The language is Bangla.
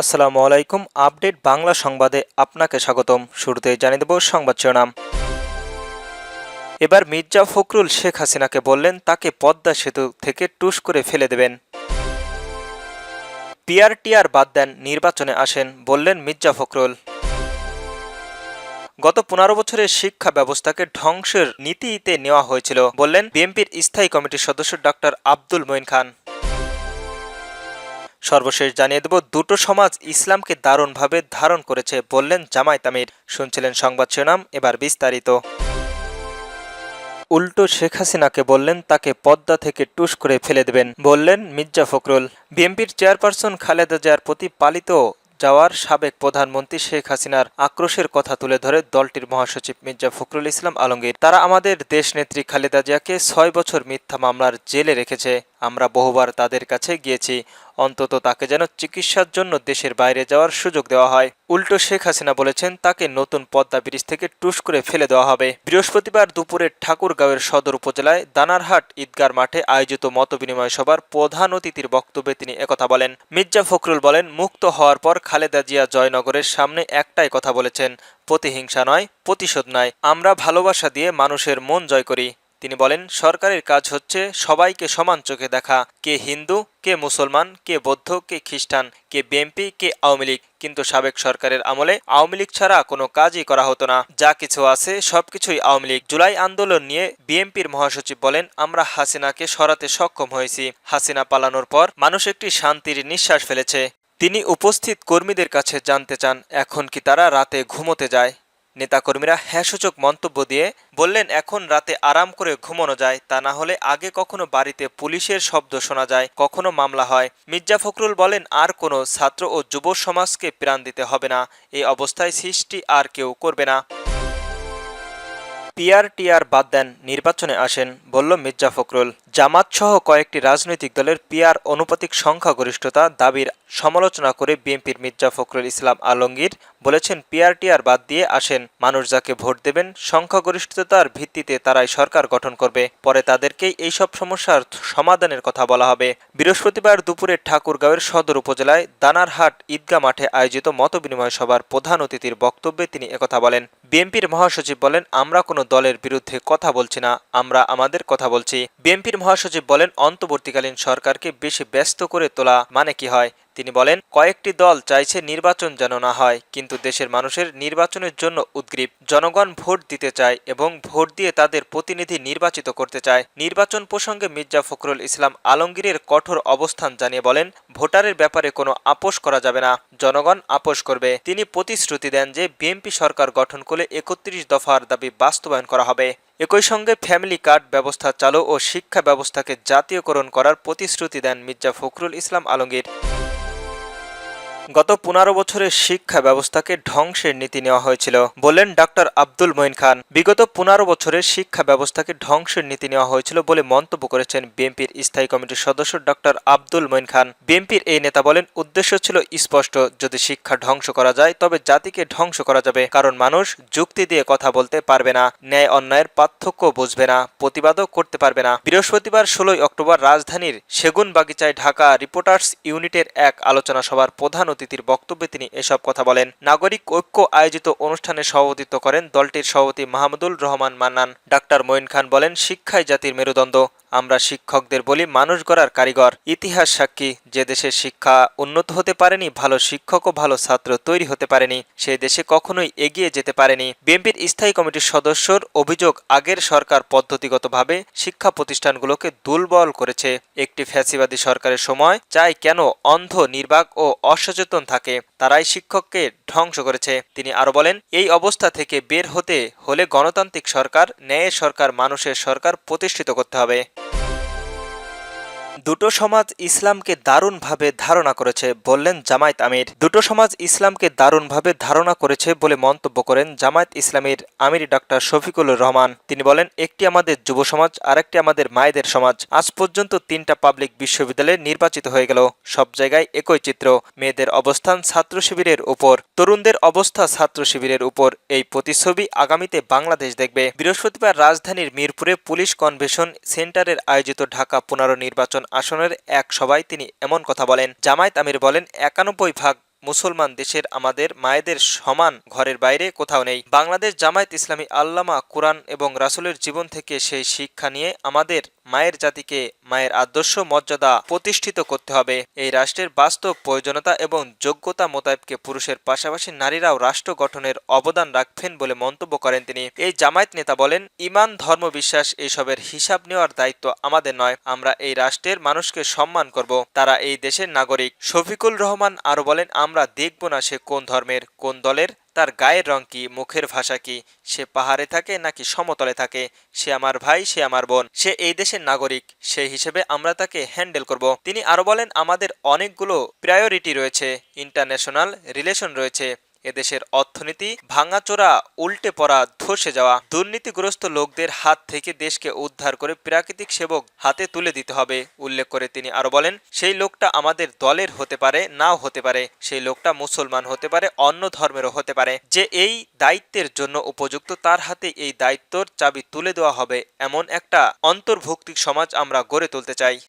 আসসালামু আলাইকুম, আপডেট বাংলা সংবাদে আপনাকে স্বাগতম। শুরুতে জানিয়ে দেব সংবাদ শিরোনাম। এবার মির্জা ফখরুল শেখ হাসিনাকে বললেন, তাকে পদ্মা সেতু থেকে টুস করে ফেলে দেবেন। পিআরটিআর বাদ দেন, নির্বাচনে আসেন, বললেন মির্জা ফখরুল। গত পনেরো বছরের শিক্ষা ব্যবস্থাকে ধ্বংসের নীতিতে নেওয়া হয়েছিল, বললেন বিএনপির স্থায়ী কমিটির সদস্য ডক্টর আব্দুল মঈন খান। সর্বশেষ জানিয়ে দেব, দুটো সমাজ ইসলামকে দারুণভাবে ধারণ করেছে বললেন জামায়াত আমির। শুনছিলেন সংবাদ শিরোনাম, এবার বিস্তারিত। উল্টো শেখ হাসিনাকে বললেন, তাকে পদ্মা থেকে টুস করে ফেলে দেবেন, বললেন মির্জা ফখরুল। বিএনপির চেয়ারপারসন খালেদা জিয়ার প্রতি পালিত যাওয়ার সাবেক প্রধানমন্ত্রী শেখ হাসিনার আক্রোশের কথা তুলে ধরে দলটির মহাসচিব মির্জা ফখরুল ইসলাম আলমগীর। তারা আমাদের দেশনেত্রী খালেদা জিয়াকে ছয় বছর মিথ্যা মামলার জেলে রেখেছে। আমরা বহুবার তাদের কাছে গিয়েছি। অন্তত তাকে যেন চিকিৎসার জন্য দেশের বাইরে যাওয়ার সুযোগ দেওয়া হয়। উল্টো শেখ হাসিনা বলেছেন, তাকে নতুন পদ্মা ব্রিজ থেকে টুস করে ফেলে দেওয়া হবে। বৃহস্পতিবার দুপুরে ঠাকুরগাঁওয়ের সদর উপজেলায় দানারহাট ঈদগার মাঠে আয়োজিত মতবিনিময় সভার প্রধান অতিথির বক্তব্যে তিনি একথা বলেন। মির্জা ফখরুল বলেন, মুক্ত হওয়ার পর খালেদা জিয়া জয়নগরের সামনে একটাই কথা বলেছেন, প্রতিহিংসা নয়, প্রতিশোধ নয়। আমরা ভালোবাসা দিয়ে মানুষের মন জয় করি। তিনি বলেন, সরকারের কাজ হচ্ছে সবাইকে সমান চোখে দেখা, কে হিন্দু, কে মুসলমান, কে বৌদ্ধ, কে খ্রিস্টান, কে বিএনপি, কে আওয়ামী লীগ। কিন্তু সাবেক সরকারের আমলে আওয়ামী লীগ ছাড়া কোনো কাজই করা হতো না। যা কিছু আছে সবকিছুই আওয়ামী লীগ। জুলাই আন্দোলন নিয়ে বিএনপির মহাসচিব বলেন, আমরা হাসিনাকে সরাতে সক্ষম হয়েছি। হাসিনা পালানোর পর মানুষ একটি শান্তির নিঃশ্বাস ফেলেছে। তিনি উপস্থিত কর্মীদের কাছে জানতে চান, এখন কি তারা রাতে ঘুমোতে যায়? নেতাকর্মীরা হ্যাঁসূচক মন্তব্য দিয়ে বললেন, এখন রাতে আরাম করে ঘুমানো যায়, তা না হলে আগে কখনো বাড়িতে পুলিশের শব্দ শোনা যায়, কখনো মামলা হয়। মির্জা ফখরুল বলেন, আর কোনো ছাত্র ও যুব সমাজকে প্রাণ দিতে হবে না, এই অবস্থায় সৃষ্টি আর কেউ করবে না। পিআরটিআর বাদ দেন, নির্বাচনে আসেন, বলল মির্জা ফখরুল। জামাত সহ কয়েকটি রাজনৈতিক দলের পিআর অনুপাতিক সংখ্যাগরিষ্ঠতা দাবির সমালোচনা করে বিএনপির মির্জা ফখরুল ইসলাম আলমগীর বলেছেন, পিআরটিআর বাদ দিয়ে আসেন, মানুষ যাকে ভোট দেবেন, সংখ্যাগরিষ্ঠতার ভিত্তিতে তারাই সরকার গঠন করবে। পরে তাদেরকেই এইসব সমস্যার সমাধানের কথা বলা হবে। বৃহস্পতিবার দুপুরে ঠাকুরগাঁওয়ের সদর উপজেলায় দানারহাট ঈদগা মাঠে আয়োজিত মতবিনিময় সভার প্রধান অতিথির বক্তব্যে তিনি একথা বলেন বিএনপির মহাসচিব বলেন, আমরা কোনো দলের বিরুদ্ধে কথা বলছি না, আমরা আমাদের কথা বলছি। বিএনপির মহাসচিব বলেন, অন্তর্বর্তীকালীন সরকারকে বেশি ব্যস্ত করে তোলা মানে কি হয়? তিনি বলেন, কয়েকটি দল চাইছে নির্বাচন যেন না হয়, কিন্তু দেশের মানুষের নির্বাচনের জন্য উদ্গ্রীব। জনগণ ভোট দিতে চায় এবং ভোট দিয়ে তাদের প্রতিনিধি নির্বাচিত করতে চায়। নির্বাচন প্রসঙ্গে মির্জা ফখরুল ইসলাম আলমগীরের কঠোর অবস্থান জানিয়ে বলেন, ভোটারের ব্যাপারে কোনো আপোষ করা যাবে না, জনগণ আপোষ করবে। তিনি প্রতিশ্রুতি দেন যে বিএনপি সরকার গঠন করলে একত্রিশ দফার দাবি বাস্তবায়ন করা হবে। একই সঙ্গে ফ্যামিলি কার্ড ব্যবস্থা চালু ও শিক্ষা ব্যবস্থাকে জাতীয়করণ করার প্রতিশ্রুতি দেন মির্জা ফখরুল ইসলাম আলমগীর। গত পনেরো বছরের শিক্ষা ব্যবস্থাকে ধ্বংসের নীতি নেওয়া হয়েছিল, বললেন ডক্টর আব্দুল মঈন খান। বিগত পনেরো বছরের শিক্ষা ব্যবস্থাকে ধ্বংসের নীতি নেওয়া হয়েছিল বলে মন্তব্য করেছেন বিএনপির স্থায়ী কমিটির সদস্য ডক্টর আব্দুল মঈন খান। বিএনপির এই নেতা বলেন, উদ্দেশ্য ছিল স্পষ্ট, যদি শিক্ষা ধ্বংস করা যায়, তবে জাতিকে ধ্বংস করা যাবে, কারণ মানুষ যুক্তি দিয়ে কথা বলতে পারবে না, ন্যায় অন্যায়ের পার্থক্য বুঝবে না, প্রতিবাদও করতে পারবে না। বৃহস্পতিবার ষোলোই অক্টোবর রাজধানীর সেগুন বাগিচায় ঢাকা রিপোর্টার্স ইউনিটের এক আলোচনা সভার প্রধান অতিথির বক্তব্যে তিনি এসব কথা বলেন। নাগরিক ঐক্য আয়োজিত অনুষ্ঠানে সভাপতিত্ব করেন দলটির সভাপতি মাহমুদুল রহমান মান্নান। ডাক্তার মঈন খান বলেন, শিক্ষাই জাতির মেরুদণ্ড। আমরা শিক্ষকদের বলি মানুষ গড়ার কারিগর। ইতিহাস সাক্ষী, যে দেশের শিক্ষা উন্নত হতে পারেনি, ভালো শিক্ষক ও ভালো ছাত্র তৈরি হতে পারেনি। সেই দেশে কখনোই এগিয়ে যেতে পারেনি। বিএনপির স্থায়ী কমিটির সদস্যর অভিযোগ আগের সরকার পদ্ধতিগতভাবে শিক্ষা প্রতিষ্ঠানগুলোকে দুর্বল করেছে। একটি ফ্যাসিবাদী সরকারের সময় চাই কেন অন্ধ, নির্বাক ও অসচেতন থাকে, তারাই শিক্ষককে ধ্বংস করেছে। তিনি আরও বলেন, এই অবস্থা থেকে বের হতে হলে গণতান্ত্রিক সরকার ন্যায়ের সরকার, মানুষের সরকার প্রতিষ্ঠিত করতে হবে। দুটো সমাজ ইসলামকে দারুণভাবে ধারণা করেছে বললেন জামায়াত আমির। দুটো সমাজ ইসলামকে দারুণভাবে ধারণা করেছে বলে মন্তব্য করেন জামায়াত ইসলামের আমির ডাক্তার শফিকুল রহমান। তিনি বলেন, একটি আমাদের যুব সমাজ, আরেকটি আমাদের মায়েদের সমাজ। আজ পর্যন্ত তিনটা পাবলিক বিশ্ববিদ্যালয়ে নির্বাচিত হয়ে গেল। সব জায়গায় একই চিত্র। মেয়েদের অবস্থান ছাত্র শিবিরের উপর। তরুণদের অবস্থা ছাত্র শিবিরের উপর। এই প্রতিচ্ছবি আগামীতে বাংলাদেশ দেখবে। বৃহস্পতিবার রাজধানীর মিরপুরে পুলিশ কনভেনশন সেন্টারের আয়োজিত ঢাকা পুনর্নির্বাচন আসনের এক সভায় তিনি এমন কথা বলেন, জামায়াত আমির বলেন, একানব্বই ভাগ মুসলমান দেশের আমাদের মায়েদের সমান ঘরের বাইরে কোথাও নেই। বাংলাদেশ জামায়াত ইসলামী আল্লামা কুরআন এবং রাসুলের জীবন থেকে সেই শিক্ষা নিয়ে আমাদের মায়ের জাতিকে মায়ের আদর্শ মর্যাদা প্রতিষ্ঠিত করতে হবে। এই রাষ্ট্রের বাস্তব প্রয়োজনীয়তা এবং যোগ্যতা মোতাবেককে পুরুষের পাশাপাশি নারীরাও রাষ্ট্র গঠনের অবদান রাখবেন বলে মন্তব্য করেন তিনি। এই জামায়াত নেতা বলেন, ইমান, ধর্ম, বিশ্বাস এইসবের হিসাব নেওয়ার দায়িত্ব আমাদের নয়। আমরা এই রাষ্ট্রের মানুষকে সম্মান করব। তারা এই দেশের নাগরিক। শফিকুল রহমান আরও বলেন, আমরা দেখব না সে কোন ধর্মের, কোন দলের তার গায়ের রং কি, মুখের ভাষা কি, সে পাহাড়ে থাকে নাকি সমতলে থাকে? সে আমার ভাই, সে আমার বোন, সে এই দেশের নাগরিক সে হিসেবে আমরা তাকে হ্যান্ডেল করব। তিনি আরও বলেন, আমাদের অনেকগুলো প্রায়োরিটি রয়েছে, ইন্টারন্যাশনাল রিলেশন রয়েছে এদেশের অর্থনীতি ভাঙাচোরা, উল্টে পড়া, ধসে যাওয়া, দুর্নীতিগ্রস্ত লোকদের হাত থেকে দেশকে উদ্ধার করে প্রাকৃতিক সেবক হাতে তুলে দিতে হবে। উল্লেখ করে তিনি আরও বলেন, সেই লোকটা আমাদের দলের হতে পারে, নাও হতে পারে। সেই লোকটা মুসলমান হতে পারে, অন্য ধর্মেরও হতে পারে। যে এই দায়িত্বের জন্য উপযুক্ত, তার হাতে এই দায়িত্বর চাবি তুলে দেওয়া হবে, এমন একটা অন্তর্ভুক্তিক সমাজ আমরা গড়ে তুলতে চাই।